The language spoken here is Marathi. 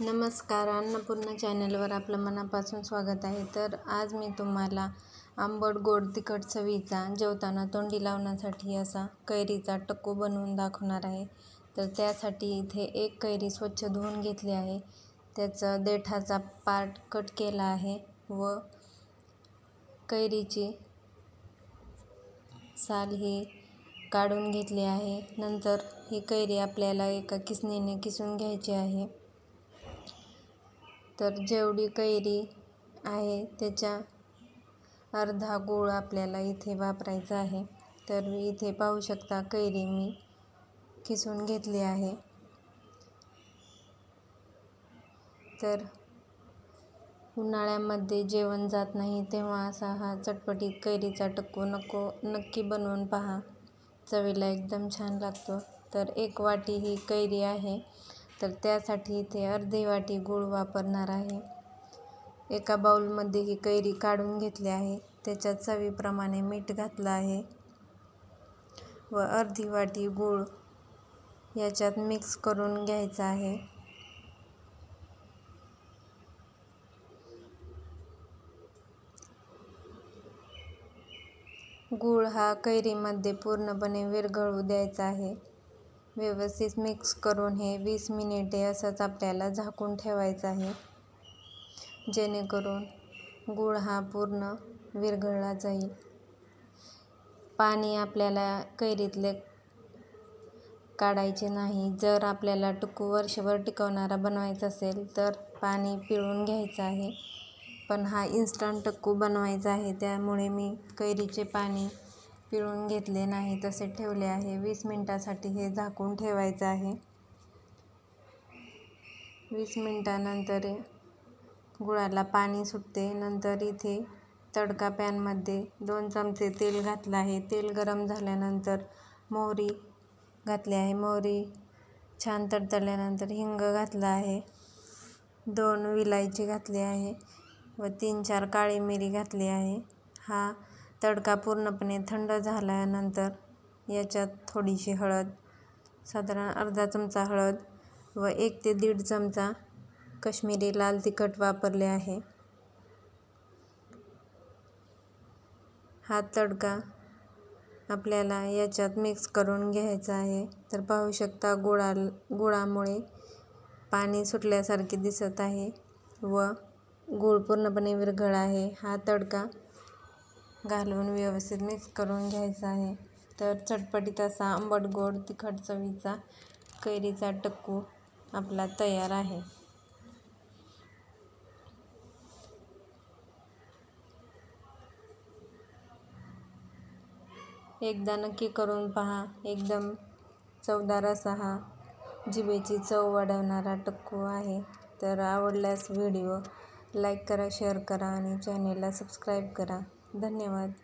नमस्कार अन्नपूर्णा चॅनलवर आपलं मनापासून स्वागत आहे. तर आज मी तुम्हाला आंबट गोड तिखट चवीचा जेवताना तोंडी लावण्यासाठी असा कैरीचा टक्कू बनवून दाखवणार आहे. तर त्यासाठी इथे एक कैरी स्वच्छ धुवून घेतली आहे. त्याचं देठाचा पार्ट कट केला आहे व कैरीची साल ही काढून घेतली आहे. नंतर ही कैरी आपल्याला एका किसणीने किसून घ्यायची आहे. तर जेवढी कैरी आहे त्याच्या अर्धा गोळ आपल्याला इथे वापरायचा आहे. तर इथे पाहू शकता कैरी मी किसून घेतली आहे. तर उन्हाळ्यामध्ये जेवण जात नाही तेव्हा असा हा चटपटीत कैरीचा टक्को नको नक्की बनवून पहा. चवीला एकदम छान लागतो. तर एक वाटी ही कैरी आहे. तर त्यासाठी इथे अर्धी वाटी गूळ वापरणार आहे. एका बाउलमध्ये ही कैरी काढून घेतली आहे. त्याच्यात चवीप्रमाणे मीठ घातलं आहे व अर्धी वाटी गूळ याच्यात मिक्स करून घ्यायचा आहे. गूळ हा कैरीमध्ये पूर्णपणे विरघळू द्यायचा आहे. व्यवस्थित मिक्स करून हे वीस मिनिटे असंच आपल्याला झाकून ठेवायचं आहे. जेणेकरून गूळ हा पूर्ण विरघळला जाईल. पाणी आपल्याला कैरीतले काढायचे नाही. जर आपल्याला टुकू वर्षभर टिकवणारा बनवायचा असेल तर पाणी पिळून घ्यायचं आहे. पण हा इन्स्टंट टक्कू बनवायचा आहे त्यामुळे मी कैरीचे पाणी पिळून घेतले नाही तसे ठेवले आहे. वीस मिनटासाठी हे झाकून ठेवायचं आहे. वीस मिनटानंतर गुळाला पाणी सुटते. नंतर इथे तडका पॅनमध्ये दोन चमचे तेल घातलं आहे. तेल गरम झाल्यानंतर मोहरी घातली आहे. मोहरी छान तडतडल्यानंतर हिंग घातला आहे. दोन विलायची घातली आहे व तीन चार काळी मिरी घातली आहे. हा तडका पूर्णपणे थंड झाल्यानंतर याच्यात थोडीशी हळद साधारण अर्धा चमचा हळद व एक ते दीड चमचा कश्मीरी लाल तिखट वापरले आहे. हा तडका आपल्याला याच्यात मिक्स करून घ्यायचा आहे. तर पाहू शकता गुळा गुळामुळे पाणी सुटल्यासारखे दिसत आहे व गूळ पूर्णपणे विरघळ आहे. हा तडका घालून व्यवस्थित मिक्स करून घ्यायचा आहे. तर चटपटीत असा आंबट गोड तिखट चवीचा कैरीचा टक्कू आपला तयार आहे. एकदा नक्की करून पहा. एकदम चवदार असा हा जिभेची चव वाढवणारा टक्कू आहे. तर आवडल्यास व्हिडिओ लाईक करा शेअर करा आणि चॅनेलला सबस्क्राईब करा. धन्यवाद.